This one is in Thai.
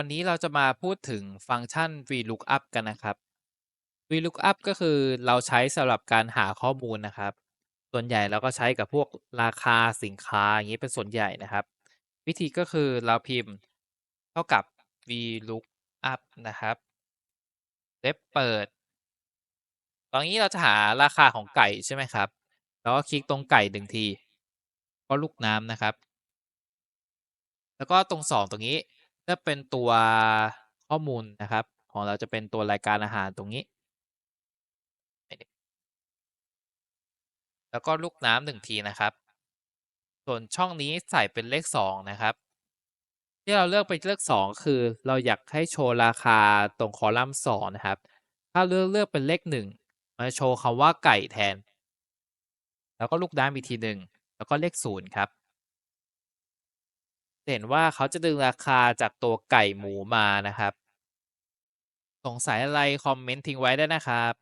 วันนี้เราจะมาพูดถึงฟังก์ชัน VLOOKUP กันนะครับ VLOOKUP ก็คือเราใช้สำหรับการหาข้อมูลนะครับ ส่วนใหญ่เราก็ใช้กับพวกราคาสินค้าอย่างนี้เป็นส่วนใหญ่นะครับ วิธีก็คือเราพิมพ์เท่ากับ VLOOKUP นะครับเว็บเปิด ตอนนี้เราจะหาราคาของไก่ใช่ไหมครับ แล้วก็คลิกตรงไก่หนึ่งที ก็ลูกน้ำนะครับ แล้วก็ตรงสองตรงนี้ จะเป็นตัวข้อมูลนะครับ ของเราจะเป็นตัวรายการอาหารตรงนี้ แล้วก็ลูกน้ำหนึ่งทีนะครับ ส่วนช่องนี้ใส่เป็นเลขสองนะครับ ที่เราเลือกเป็นเลขสองคือเราอยากให้โชว์ราคาตรงคอลัมน์สองนะครับ ถ้าเลือกเลือกเป็นเลขหนึ่งมาโชว์คำว่าไก่แทน แล้วก็ลูกน้ำอีกทีหนึ่งแล้วก็เลขศูนย์ครับ เห็นว่าเขาจะดึงราคาจากตัวไก่หมูมานะครับ สงสัยอะไรคอมเมนต์ทิ้งไว้ได้นะครับ